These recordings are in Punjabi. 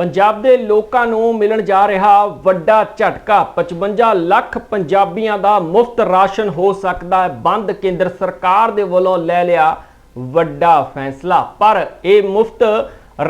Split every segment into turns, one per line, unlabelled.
ਪੰਜਾਬ ਦੇ ਲੋਕਾਂ ਨੂੰ ਮਿਲਣ ਜਾ ਰਿਹਾ ਵੱਡਾ ਝਟਕਾ। 55 ਲੱਖ ਪੰਜਾਬੀਆਂ ਦਾ ਮੁਫਤ ਰਾਸ਼ਨ ਹੋ ਸਕਦਾ ਹੈ। ਬੰਦ ਕੇਂਦਰ ਸਰਕਾਰ ਦੇ ਵੱਲੋਂ ਲੈ ਲਿਆ ਵੱਡਾ ਫੈਸਲਾ। ਪਰ ਇਹ ਮੁਫਤ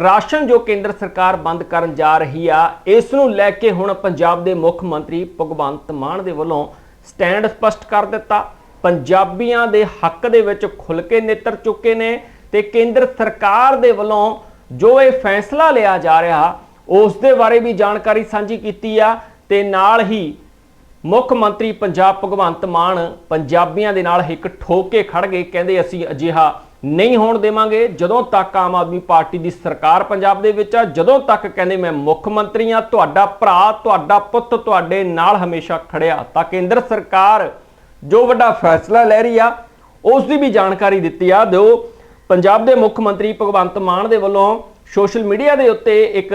ਰਾਸ਼ਨ ਜੋ ਕੇਂਦਰ ਸਰਕਾਰ ਬੰਦ ਕਰਨ ਜਾ ਰਹੀ ਆ, ਇਸ ਨੂੰ ਲੈ ਕੇ ਹੁਣ ਪੰਜਾਬ ਦੇ ਮੁੱਖ ਮੰਤਰੀ ਭਗਵੰਤ ਮਾਨ ਦੇ ਵੱਲੋਂ ਸਟੈਂਡ ਸਪਸ਼ਟ ਕਰ ਦਿੱਤਾ। ਪੰਜਾਬੀਆਂ ਦੇ ਹੱਕ ਦੇ ਵਿੱਚ ਖੁੱਲ ਕੇ ਨੇਤਰ ਚੁੱਕੇ ਨੇ ਤੇ ਕੇਂਦਰ ਸਰਕਾਰ ਦੇ ਵੱਲੋਂ ਜੋ ਇਹ ਫੈਸਲਾ ਲਿਆ ਜਾ ਰਿਹਾ, ਉਸ ਦੇ ਬਾਰੇ ਵੀ ਜਾਣਕਾਰੀ ਸਾਂਝੀ ਕੀਤੀ ਆ ਤੇ ਨਾਲ ਹੀ ਮੁੱਖ ਮੰਤਰੀ ਪੰਜਾਬ ਭਗਵੰਤ ਮਾਨ ਪੰਜਾਬੀਆਂ ਦੇ ਨਾਲ ਇੱਕ ਠੋਕ ਕੇ ਖੜ ਗਏ, ਕਹਿੰਦੇ ਅਸੀਂ ਅਜਿਹਾ ਨਹੀਂ ਹੋਣ ਦੇਵਾਂਗੇ। ਜਦੋਂ ਤੱਕ ਆਮ ਆਦਮੀ ਪਾਰਟੀ ਦੀ ਸਰਕਾਰ ਪੰਜਾਬ ਦੇ ਵਿੱਚ ਆ, ਜਦੋਂ ਤੱਕ ਕਹਿੰਦੇ ਮੈਂ ਮੁੱਖ ਮੰਤਰੀ ਆ, ਤੁਹਾਡਾ ਭਰਾ, ਤੁਹਾਡਾ ਪੁੱਤ ਤੁਹਾਡੇ ਨਾਲ ਹਮੇਸ਼ਾ ਖੜਿਆ, ਤਾਂ ਕੇਂਦਰ ਸਰਕਾਰ ਜੋ ਵੱਡਾ ਫੈਸਲਾ ਲੈ ਰਹੀ ਆ, ਉਸ ਦੀ ਵੀ ਜਾਣਕਾਰੀ ਦਿੱਤੀ ਆ। ਦਿਓ ਪੰਜਾਬ ਦੇ ਮੁੱਖ ਮੰਤਰੀ ਭਗਵੰਤ ਮਾਨ ਦੇ ਵੱਲੋਂ ਸੋਸ਼ਲ ਮੀਡੀਆ ਦੇ ਉੱਤੇ ਇੱਕ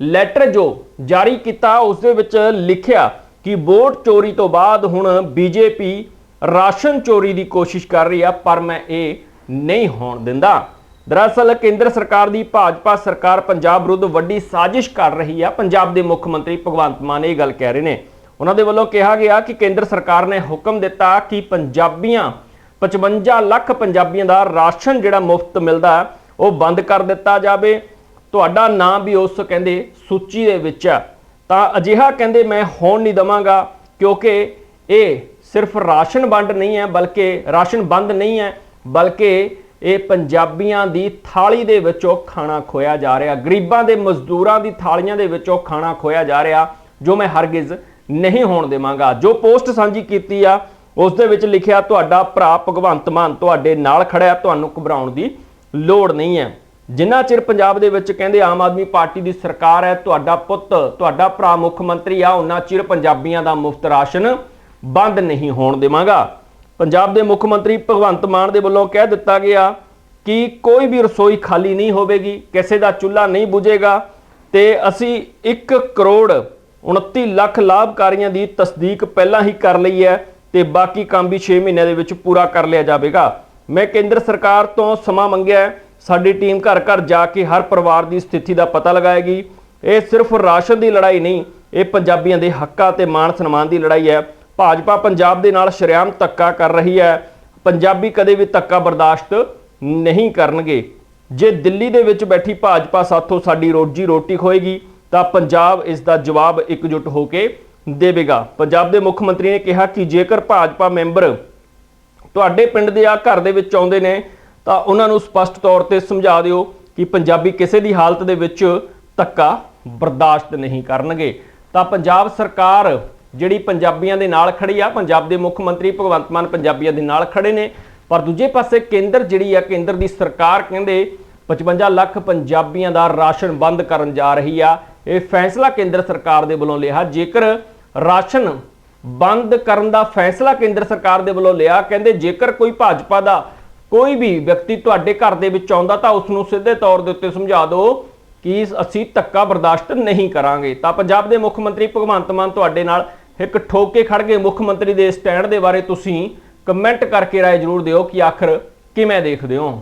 ਲੈਟਰ ਜੋ ਜਾਰੀ ਕੀਤਾ, ਉਸ ਦੇ ਵਿੱਚ ਲਿਖਿਆ ਕਿ ਵੋਟ ਚੋਰੀ ਤੋਂ ਬਾਅਦ ਹੁਣ ਬੀਜੇਪੀ ਰਾਸ਼ਨ ਚੋਰੀ ਦੀ ਕੋਸ਼ਿਸ਼ ਕਰ ਰਹੀ ਆ, ਪਰ ਮੈਂ ਇਹ ਨਹੀਂ ਹੋਣ ਦਿੰਦਾ। ਦਰਅਸਲ ਕੇਂਦਰ ਸਰਕਾਰ ਦੀ ਭਾਜਪਾ ਸਰਕਾਰ ਪੰਜਾਬ ਵਿਰੁੱਧ ਵੱਡੀ ਸਾਜ਼ਿਸ਼ ਕਰ ਰਹੀ ਆ। ਪੰਜਾਬ ਦੇ ਮੁੱਖ ਮੰਤਰੀ ਭਗਵੰਤ ਮਾਨ ਇਹ ਗੱਲ ਕਹਿ ਰਹੇ ਨੇ। ਉਹਨਾਂ ਦੇ ਵੱਲੋਂ ਕਿਹਾ ਗਿਆ ਕਿ ਕੇਂਦਰ ਸਰਕਾਰ ਨੇ ਹੁਕਮ ਦਿੱਤਾ ਕਿ ਪੰਜਾਬੀਆਂ 55 ਲੱਖ ਪੰਜਾਬੀਆਂ ਦਾ ਰਾਸ਼ਨ ਜਿਹੜਾ ਮੁਫਤ ਮਿਲਦਾ ਉਹ ਬੰਦ ਕਰ ਦਿੱਤਾ ਜਾਵੇ। ਤੁਹਾਡਾ ਨਾਮ ਵੀ ਉਸ ਕਹਿੰਦੇ ਸੂਚੀ ਦੇ ਵਿੱਚ ਹੈ। ਤਾਂ ਅਜਿਹਾ ਕਹਿੰਦੇ ਮੈਂ ਹੋਣ ਨਹੀਂ ਦਵਾਂਗਾ, ਕਿਉਂਕਿ ਇਹ ਸਿਰਫ ਰਾਸ਼ਨ ਵੰਡ ਨਹੀਂ ਹੈ, ਬਲਕਿ ਰਾਸ਼ਨ ਬੰਦ ਨਹੀਂ ਹੈ, ਬਲਕਿ ਇਹ ਪੰਜਾਬੀਆਂ ਦੀ ਥਾਲੀ ਦੇ ਵਿੱਚੋਂ ਖਾਣਾ ਖੋਇਆ ਜਾ ਰਿਹਾ। ਗਰੀਬਾਂ ਦੇ ਮਜ਼ਦੂਰਾਂ ਦੀ ਥਾਲੀਆਂ ਦੇ ਵਿੱਚੋਂ ਖਾਣਾ ਖੋਇਆ ਜਾ ਰਿਹਾ, ਜੋ ਮੈਂ ਹਰਗਿਜ਼ ਨਹੀਂ ਹੋਣ ਦੇਵਾਂਗਾ। ਜੋ ਪੋਸਟ ਸਾਂਝੀ ਕੀਤੀ ਆ ਉਸ ਦੇ ਵਿੱਚ ਲਿਖਿਆ, ਤੁਹਾਡਾ ਭਰਾ ਭਗਵੰਤ ਮਾਨ ਤੁਹਾਡੇ ਨਾਲ ਖੜਿਆ ਤੁਹਾਨੂੰ ਘਬਰਾਉਣ ਦੀ ਲੋੜ ਨਹੀਂ ਹੈ। ਜਿੰਨਾ ਚਿਰ ਪੰਜਾਬ ਦੇ ਵਿੱਚ ਕਹਿੰਦੇ ਆਮ ਆਦਮੀ ਪਾਰਟੀ ਦੀ ਸਰਕਾਰ ਹੈ, ਤੁਹਾਡਾ ਪੁੱਤ, ਤੁਹਾਡਾ ਭਰਾ ਮੁੱਖ ਮੰਤਰੀ ਆ ਉਹਨਾਂ ਚਿਰ ਪੰਜਾਬੀਆਂ ਦਾ ਮੁਫਤ ਰਾਸ਼ਨ ਬੰਦ ਨਹੀਂ ਹੋਣ ਦੇਵਾਂਗਾ। ਪੰਜਾਬ ਦੇ ਮੁੱਖ ਮੰਤਰੀ ਭਗਵੰਤ ਮਾਨ ਦੇ ਵੱਲੋਂ ਕਹਿ ਦਿੱਤਾ ਗਿਆ ਕਿ ਕੋਈ ਵੀ ਰਸੋਈ ਖਾਲੀ ਨਹੀਂ ਹੋਵੇਗੀ, ਕਿਸੇ ਦਾ ਚੁੱਲ੍ਹਾ ਨਹੀਂ ਬੁਝੇਗਾ ਤੇ ਅਸੀਂ 1 ਕਰੋੜ 29 ਲੱਖ ਲਾਭਕਾਰੀਆਂ ਦੀ ਤਸਦੀਕ ਪਹਿਲਾਂ ਹੀ ਕਰ ਲਈ ਹੈ। ਤੇ ਬਾਕੀ ਕੰਮ ਵੀ 6 ਮਹੀਨਿਆਂ ਦੇ ਵਿੱਚ ਪੂਰਾ ਕਰ ਲਿਆ ਜਾਵੇਗਾ। ਮੈਂ ਕੇਂਦਰ ਸਰਕਾਰ ਤੋਂ ਸਮਾਂ ਮੰਗਿਆ ਹੈ, ਸਾਡੀ ਟੀਮ ਘਰ ਘਰ ਜਾ ਕੇ ਹਰ ਪਰਿਵਾਰ ਦੀ ਸਥਿਤੀ ਦਾ ਪਤਾ ਲਗਾਏਗੀ। ਇਹ ਸਿਰਫ ਰਾਸ਼ਨ ਦੀ ਲੜਾਈ ਨਹੀਂ, ਇਹ ਪੰਜਾਬੀਆਂ ਦੇ ਹੱਕਾਂ ਤੇ ਮਾਣ ਸਨਮਾਨ ਦੀ ਲੜਾਈ ਹੈ। ਭਾਜਪਾ ਪੰਜਾਬ ਦੇ ਨਾਲ ਸ਼ਰੇਆਮ ਧੱਕਾ ਕਰ ਰਹੀ ਹੈ। ਪੰਜਾਬੀ ਕਦੇ ਵੀ ਧੱਕਾ ਬਰਦਾਸ਼ਤ ਨਹੀਂ ਕਰਨਗੇ। ਜੇ ਦਿੱਲੀ ਦੇ ਵਿੱਚ ਬੈਠੀ ਭਾਜਪਾ ਸਾਥੋਂ ਸਾਡੀ ਰੋਜੀ ਰੋਟੀ ਖੋਏਗੀ, ਤਾਂ ਪੰਜਾਬ ਇਸ ਦਾ ਜਵਾਬ ਇਕਜੁੱਟ ਹੋ ਕੇ ਦੇਵੇਗਾ। ਪੰਜਾਬ ਦੇ ਮੁੱਖ ਮੰਤਰੀ ਨੇ ਕਿਹਾ ਕਿ ਜੇਕਰ ਭਾਜਪਾ ਮੈਂਬਰ ਤੁਹਾਡੇ ਪਿੰਡ ਦੇ ਆ ਘਰ ਦੇ ਵਿੱਚ ਆਉਂਦੇ ਨੇ, ਤਾਂ ਉਹਨਾਂ ਨੂੰ ਸਪਸ਼ਟ ਤੌਰ ਤੇ ਸਮਝਾ ਦਿਓ ਕਿ ਪੰਜਾਬੀ ਕਿਸੇ ਦੀ ਹਾਲਤ ਦੇ ਵਿੱਚ ਧੱਕਾ ਬਰਦਾਸ਼ਤ ਨਹੀਂ ਕਰਨਗੇ। ਤਾਂ ਪੰਜਾਬ ਸਰਕਾਰ ਜਿਹੜੀ ਪੰਜਾਬੀਆਂ ਦੇ ਨਾਲ ਖੜੀ ਆ, ਪੰਜਾਬ ਦੇ ਮੁੱਖ ਮੰਤਰੀ ਭਗਵੰਤ ਮਾਨ ਪੰਜਾਬੀਆਂ ਦੇ ਨਾਲ ਖੜੇ ਨੇ, ਪਰ ਦੂਜੇ ਪਾਸੇ ਕੇਂਦਰ ਜਿਹੜੀ ਆ, ਕੇਂਦਰ ਦੀ ਸਰਕਾਰ ਕਹਿੰਦੇ 55 ਲੱਖ ਪੰਜਾਬੀਆਂ ਦਾ ਰਾਸ਼ਨ ਬੰਦ ਕਰਨ ਜਾ ਰਹੀ ਆ। ਇਹ ਫੈਸਲਾ ਕੇਂਦਰ ਸਰਕਾਰ ਦੇ ਵੱਲੋਂ ਲਿਆ। ਜੇਕਰ ਰਾਸ਼ਨ ਬੰਦ ਕਰਨ ਦਾ ਫੈਸਲਾ ਕੇਂਦਰ ਸਰਕਾਰ ਦੇ ਵੱਲੋਂ ਲਿਆ। ਕਹਿੰਦੇ ਜੇਕਰ ਕੋਈ ਭਾਜਪਾ ਦਾ ਕੋਈ ਵੀ ਵਿਅਕਤੀ ਤੁਹਾਡੇ ਘਰ ਦੇ ਵਿੱਚ ਆਉਂਦਾ ਤਾਂ ਉਸ ਨੂੰ ਸਿੱਧੇ ਤੌਰ ਦੇ ਉੱਤੇ ਸਮਝਾ ਦਿਓ ਕਿ ਅਸੀਂ ਧੱਕਾ ਬਰਦਾਸ਼ਤ ਨਹੀਂ ਕਰਾਂਗੇ। ਤਾਂ ਪੰਜਾਬ ਦੇ ਮੁੱਖ ਮੰਤਰੀ ਭਗਵੰਤ ਮਾਨ ਤੁਹਾਡੇ ਨਾਲ ਇੱਕ ਠੋਕ ਕੇ ਖੜ ਗਏ। ਮੁੱਖ ਮੰਤਰੀ ਦੇ ਸਟੈਂਡ ਦੇ ਬਾਰੇ ਤੁਸੀਂ ਕਮੈਂਟ ਕਰਕੇ ਰਾਏ ਜ਼ਰੂਰ ਦਿਓ ਕਿ ਆਖਰ ਕਿਵੇਂ ਦੇਖਦੇ ਹੋ।